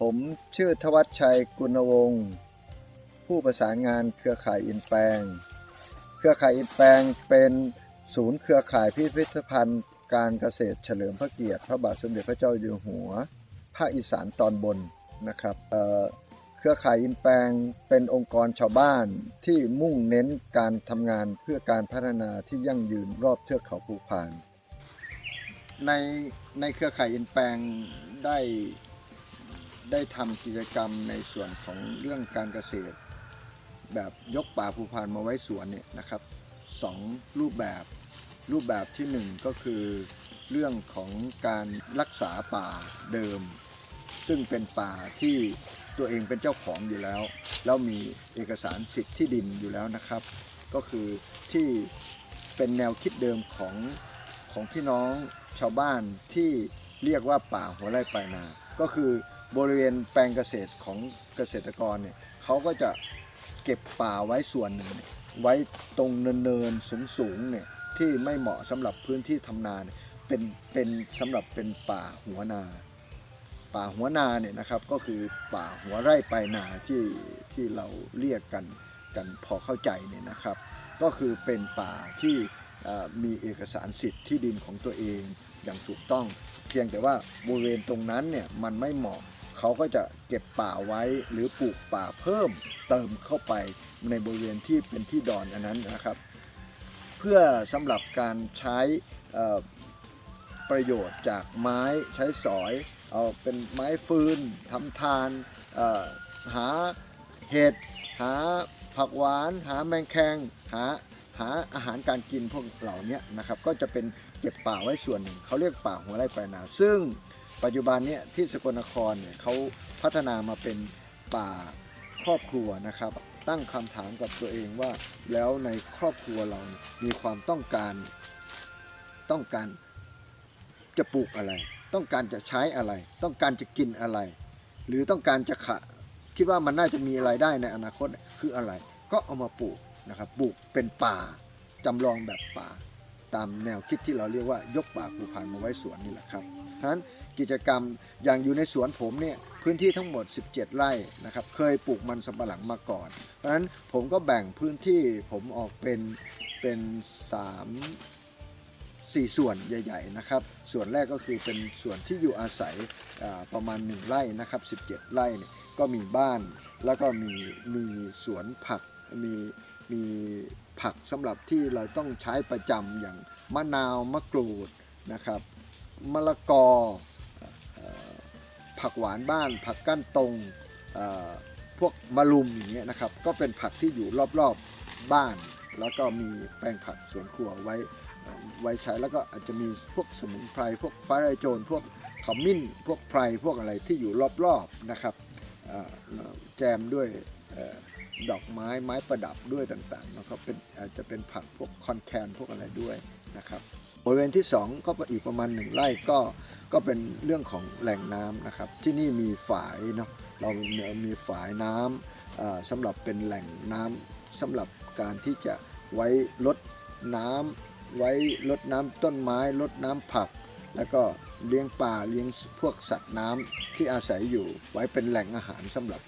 ผมชื่อทวัชชัยกุณวงศ์ผู้ประสานงานเครือข่ายอินแปลงเครือข่ายอินแปลงเป็นศูนย์เครือข่ายพิพิธภัณฑ์ การเกษตรเฉลิมพระเกียรติ พระบาทสมเด็จพระเจ้าอยู่หัว ภาคอีสานตอนบนนะครับเอ่อเครือข่ายอินแปลงเป็นองค์กรชาวบ้านที่มุ่งเน้นการทำงานเพื่อการพัฒนาที่ยั่งยืนรอบเทือกเขาภูพาน ในในเครือข่ายอินแปลงได้ ได้ทำกิจกรรมในส่วนของเรื่องการเกษตร แบบยกป่าภูพานมาไว้สวนเนี่ยนะครับสองรูปแบบรูปแบบที่หนึ่งก็คือเรื่องของการรักษาป่าเดิม ซึ่งเป็นป่าที่ตัวเองเป็นเจ้าของอยู่แล้ว แล้วมีเอกสารสิทธิ์ที่ดินอยู่แล้วนะครับ ก็คือที่เป็นแนวคิดเดิมของของพี่น้องชาวบ้านที่เรียกว่าป่าหัวไร่ปลายนา ก็คือ บริเวณแปลงเกษตรของเกษตรกรเนี่ยเขาก็จะเก็บป่าไว้ส่วนหนึ่งไว้ตรงเนินๆสูงๆเนี่ยที่ไม่เหมาะสำหรับพื้นที่ทำนาเนี่ยเป็นเป็นสำหรับเป็นป่าหัวนา ป่าหัวนาเนี่ยนะครับก็คือป่าหัวไร่ปลายนาที่ที่เราเรียกกันกันพอเข้าใจเนี่ยนะครับ ก็คือเป็นป่าที่มีเอกสารสิทธิ์ที่ดินของตัวเองอย่างถูกต้อง เพียงแต่ว่าบริเวณตรงนั้นเนี่ยมันไม่เหมาะ เขาก็จะเก็บป่าไว้หรือปลูกป่าเพิ่มเติมเข้าไปในบริเวณที่เป็นที่ดอนอันนั้นนะครับ เพื่อสำหรับการใช้ประโยชน์จากไม้ใช้สอย เอาเป็นไม้ฟืนทำทานหาเห็ดหาผักหวาน หาแมงแคงหาหาอาหารการกินพวกเหล่านี้นะครับ ก็จะเป็นเก็บป่าไว้ส่วนหนึ่งเขาเรียกป่าหัวไร่ปลายนาซึ่ง ปัจจุบันเนี้ที่สกลนครเนี่ยเขาพัฒนามาเป็นป่าครอบครัวนะครับ ตั้งคำถามกับตัวเองว่า แล้วในครอบครัวเรามีความต้องการต้องการจะปลูกอะไร ต้องการจะใช้อะไร ต้องการจะกินอะไร หรือต้องการจะขะคิดว่ามันน่าจะมีรายได้ในอนาคตคืออะไร ก็เอามาปลูกนะครับปลูกเป็นป่าจำลองแบบป่า ตามแนวคิดที่เราเรียกว่ายกป่าปลูกพันมาไว้สวนนี่แหละครับฉะนั้น กิจกรรม อย่างอยู่ในสวนผมเนี่ยพื้นที่ทั้งหมด 17 ไร่นะครับ เคยปลูกมันสำปะหลังมาก่อน เพราะฉะนั้นผมก็แบ่งพื้นที่ผมออกเป็นเป็นสามสี่ส่วนใหญ่ๆนะครับ ส่วนแรกก็คือเป็นส่วนที่อยู่อาศัยประมาณ 1 ไร่นะครับ 17 ไร่เนี่ยก็มีบ้านแล้วก็มีมีสวนผักมีมีผักสำหรับที่เราต้องใช้ประจำอย่างมะนาวมะกรูดนะครับมะละกอ ผักหวานบ้าน ผักก้านตรงพวกมะลุมอย่างเงี้ยนะครับ ก็เป็นผักที่อยู่รอบๆบ้าน แล้วก็มีแปลงผักสวนครัวไว้ไว้ใช้แล้วก็อาจจะมีพวกสมุนไพรพวกฟ้าไรโจรพวกขมิ้น พวกไพรพวกอะไรที่อยู่รอบๆนะครับแจมด้วยอดอกไม้ไม้ประดับด้วยต่างๆนะครับเป็นอาจจะเป็นผักพวกคอนแคนพวกอะไรด้วยนะครับ บริเวณที่ 2 ก็อีกประมาณ 1ไร่ก็ก็เป็นเรื่องของแหล่งน้ำนะครับ ที่นี่มีฝายเนาะเรามีฝายน้ำสำหรับเป็นแหล่งน้ำสำหรับการที่จะไว้ลดน้ำไว้ลดน้ำต้นไม้ลดน้ำผัก แล้วก็เลี้ยงปลาเลี้ยงพวกสัตว์น้ำที่อาศัยอยู่ ไว้เป็นแหล่งอาหารสำหรับ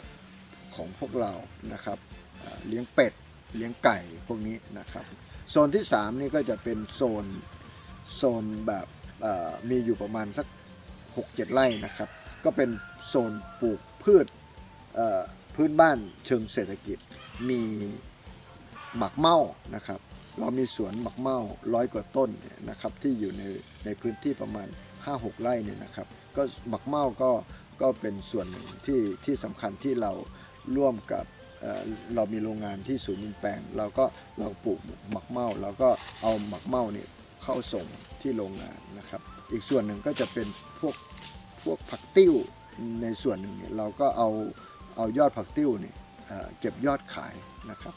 ของพวกเรานะครับเอ่อเลี้ยงเป็ดเลี้ยงไก่พวกนี้นะครับ โซนที่ 3 นี่ก็จะเป็นโซน โซนแบบมีอยู่ประมาณสัก 6-7 ไร่นะครับ ก็เป็นโซนปลูกพืชพื้นบ้านเชิงเศรษฐกิจ มีหมักเม่านะครับ เรามีสวนหมักเม่าร้อยกว่าต้นนะครับที่อยู่ในในพื้นที่ประมาณ 5-6 ไร่เนี่ยนะครับ ก็หมักเม่าก็ก็เป็นส่วนหนึ่งที่ที่สำคัญที่เราร่วมกับเเรามีโรงงานที่ศูนย์อินแปลงเราก็เราปลูกหมักเม่าเราก็เอาหมักเม่าเนี่ย เข้าส่งที่โรงงานนะครับ อีกส่วนหนึ่งก็จะเป็นพวกพวกผักติ้วในส่วนหนึ่งเนี่ยเราก็เอาเอายอดผักติ้วเนี่ยเเก็บยอดขายนะครับ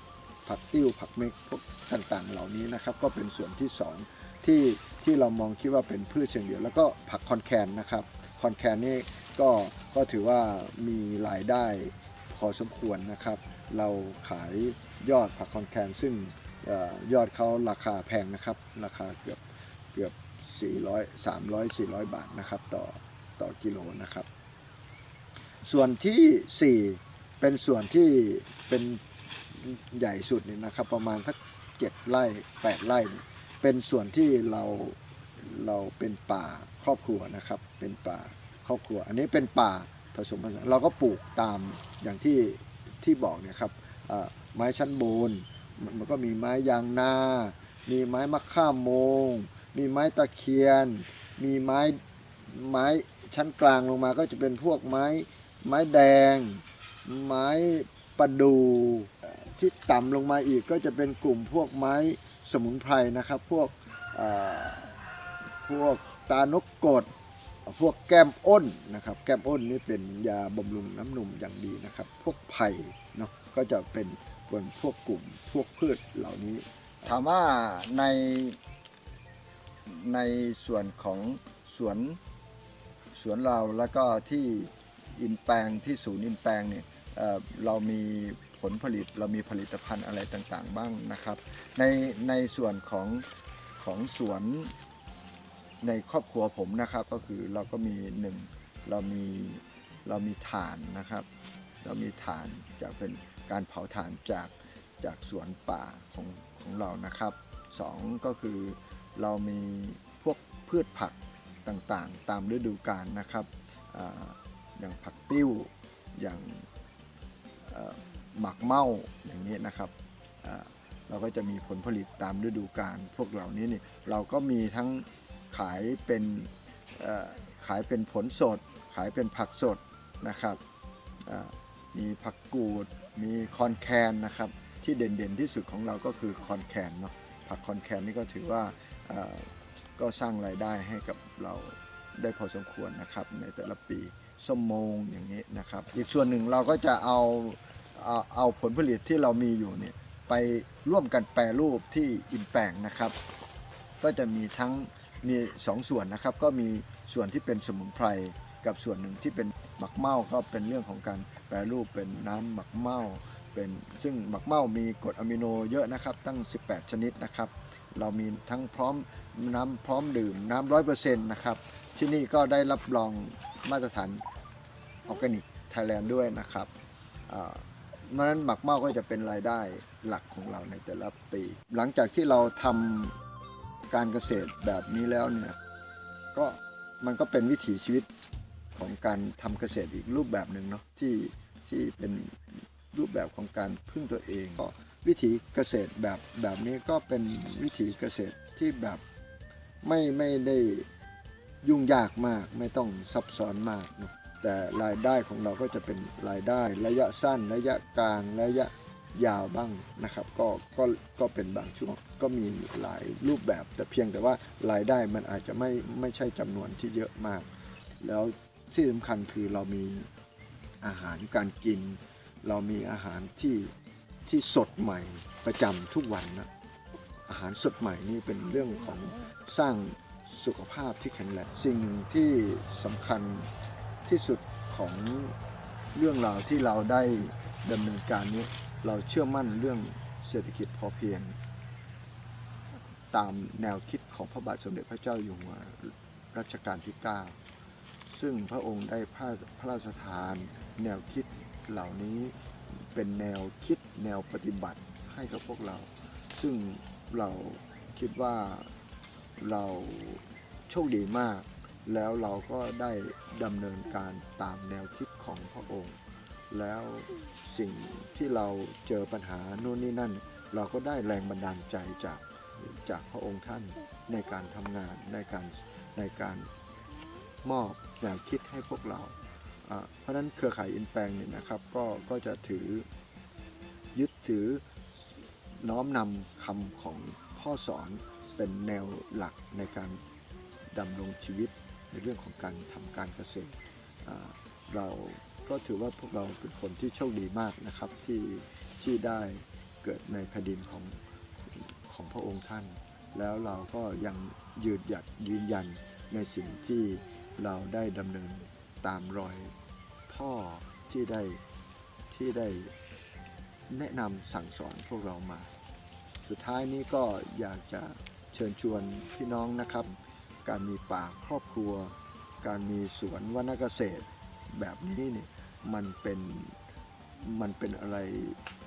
ผักติ้วผักเม็กพวกต่างๆ เหล่านี้นะครับ ก็เป็นส่วนที่สองที่ที่เรามองคิดว่าเป็นพืชเชิงเดียวแล้วก็ผักคอนแคนนะครับคอนแคนนี่ก็ก็ถือว่ามีรายได้พอสมควรนะครับ เราขายยอดผักคอนแคนซึ่ง ยอดเขาราคาแพงนะครับ ราคาเกือบเกือบ 400 300 400 บาทนะครับต่อต่อกิโลนะครับ ส่วนที่สี่เป็นส่วนที่เป็นใหญ่สุดนี่นะครับ ประมาณสักเจ็ดไร่แปดไร่ เป็นส่วนที่เราเราเป็นป่าครอบครัวนะครับ เป็นป่าครอบครัว อันนี้เป็นป่าผสมผสานเราก็ปลูกตามอย่างที่ที่บอกเนี่ยครับไม้ชั้นบน มันมันก็มีไม้ยางนา มีไม้มะข่ามโมง มีไม้ตะเคียน มีไม้ไม้ชั้นกลางลงมาก็จะเป็นพวกไม้ไม้แดง ไม้ประดู่ที่ต่ำลงมาอีกก็จะเป็นกลุ่มพวกไม้สมุนไพรนะครับ พวกพวกตานกกดพวกแก้มอ้นนะครับ แก้มอ้นนี่เป็นยาบำรุงน้ำนมอย่างดีนะครับ พวกไผ่เนาะก็จะเป็น เป็นพวกกลุ่มพวกพืชเหล่านี้ ถามว่าในในส่วนของสวนสวนเราแล้วก็ที่อินแปลงที่ศูนย์อินแปลงเนี่ยเเรามีผลผลิตเรามีผลิตภัณฑ์อะไรต่างๆบ้างนะครับ ในในส่วนของของสวนในครอบครัวผมนะครับก็คือเราก็มีหนึ่งเรามีเรามีถ่านนะครับ เรามีถ่านจะเป็น การเผาถ่านจากจากสวนป่าของของเรานะครับสองก็คือเรามีพวกพืชผักต่างๆ ตามฤดูกาลนะครับออย่างผักติ้วอย่างหมักเม่าอย่างนี้นะครับเราก็จะมีผลผลิตตามฤดูกาลพวกเหล่านี้นี่เราก็มีทั้งขายเป็นขายเป็นผลสด ขายเป็นผักสดนะครับ มีผักกูด มีคอนแคนนะครับ ที่เด่นๆที่สุดของเราก็คือคอนแคนเนาะผักคอนแคนนี่ก็ถือว่าก็สร้างรายได้ให้กับเราได้พอสมควรนะครับ ในแต่ละปีส้มโมงอย่างนี้นะครับ อีกส่วนหนึ่งเราก็จะเอาเอาเอาผลผลิตที่เรามีอยู่เนี่ยไปร่วมกันแปรรูปที่อินแปงนะครับ ก็จะมีทั้งมีสองส่วนนะครับ ก็มีส่วนที่เป็นสมุนไพร กับส่วนหนึ่งที่เป็นหมักเมาก็เป็นเรื่องของการแปรรูปเป็นน้ำหมักเมาเป็นซึ่งหมักเมามีกรดอะมิโนเยอะนะครับ ตั้ง 18 ชนิดนะครับ เรามีทั้งพร้อมน้ำพร้อมดื่มน้ำร้อยเปอร์เซ็นต์นะครับ ที่นี่ก็ได้รับรองมาตรฐานออร์แกนิกไทยแลนด์ด้วยนะครับเพราะฉะนั้นหมักเมาก็จะเป็นรายได้หลักของเราในแต่ละปี หลังจากที่เราทำการเกษตรแบบนี้แล้วเนี่ยก็มันก็เป็นวิถีชีวิต ของการทำเกษตรอีกรูปแบบหนึ่งเนาะที่ที่เป็นรูปแบบของการพึ่งตัวเองก็วิถีเกษตรแบบแบบนี้ก็เป็นวิถีเกษตรที่แบบไม่ไม่ได้ยุ่งยากมากไม่ต้องซับซ้อนมากเนะแต่รายได้ของเราก็จะเป็นรายได้ระยะสั้นระยะกลางระยะยาวบ้างนะครับ ก็ก็ก็เป็นบางช่วงก็มีหลายรูปแบบ แต่เพียงแต่ว่ารายได้มันอาจจะไม่ไม่ใช่จำนวนที่เยอะมาก แล้ว ที่สำคัญคือเรามีอาหารการกิน เรามีอาหารที่ที่สดใหม่ประจำทุกวันนะอาหารสดใหม่นี่เป็นเรื่องของสร้างสุขภาพที่แข็งแรงสิ่งที่สำคัญที่สุดของเรื่องราวที่เราได้ดำเนินการนี้ เราเชื่อมั่นเรื่องเศรษฐกิจพอเพียง ตามแนวคิดของพระบาทสมเด็จพระเจ้าอยู่หัวรัชกาลที่ 9 ซึ่งพระองค์ได้พระพราชทาน แนวคิดเหล่านี้เป็นแนวคิดแนวปฏิบัติให้กับพวกเรา ซึ่งเราคิดว่าเราโชคดีมาก แล้วเราก็ได้ดำเนินการตามแนวคิดของพระองค์ แล้วสิ่งที่เราเจอปัญหาโน่นนี่นั่น เราก็ได้แรงบันดาลใจจากจากพระองค์ท่านในการทำงานในการในการ มอบแนวคิดให้พวกเรา เพราะฉะนั้นเครือข่ายอินแปลงเนี่ยนะครับก็ก็จะถือยึดถือน้อมนำคำของพ่อสอนเป็นแนวหลักในการดำรงชีวิตในเรื่องของการทำการเกษตร เราก็ถือว่าพวกเราเป็นคนที่โชคดีมากนะครับที่ที่ได้เกิดในแผ่นดินของของพระองค์ท่าน แล้วเราก็ยังยืนหยัดยืนยันในสิ่งที่ เราได้ดำเนินตามรอยพ่อที่ได้ที่ได้แนะนำสั่งสอนพวกเรามา สุดท้ายนี้ก็อยากจะเชิญชวนพี่น้องนะครับ การมีป่าครอบครัว การมีสวนวรรณเกษตรแบบนี้นี่มันเป็นมันเป็นอะไร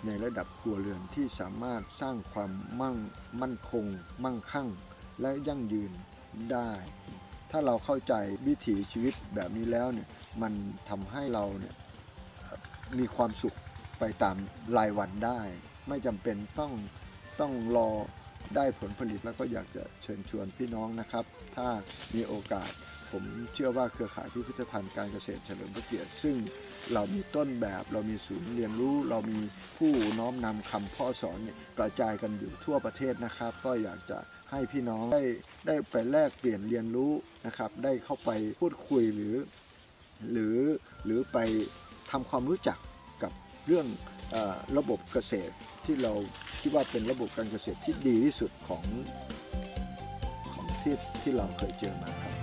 ในระดับครัวเรือนที่สามารถสร้างความมั่งมั่นคง มั่งคั่ง และยั่งยืนได้ ถ้าเราเข้าใจวิถีชีวิตแบบนี้แล้วเนี่ยมันทำให้เราเนี่ยมีความสุขไปตามรายวันได้ ไม่จำเป็นต้องต้องรอได้ผลผลิตแล้วก็อยากจะเชิญชวนพี่น้องนะครับ ถ้ามีโอกาสผมเชื่อว่าเครือข่ายพิพิธภัณฑ์การเกษตรเฉลิมพระเกียรติ ซึ่งเรามีต้นแบบเรามีศูนย์เรียนรู้ เรามีผู้น้อมนำคำพ่อสอนกระจายกันอยู่ทั่วประเทศนะครับ ก็อยากจะ ให้พี่น้องได้ได้ไปแลกเปลี่ยนเรียนรู้นะครับ ได้เข้าไปพูดคุยหรือ หรือหรือไปทำความรู้จักกับเรื่องอระบบเกษตรที่เราคิดว่าเป็นระบบการเกษตรที่ดีที่สุดของของที่ที่เราเคยเจอมาครับ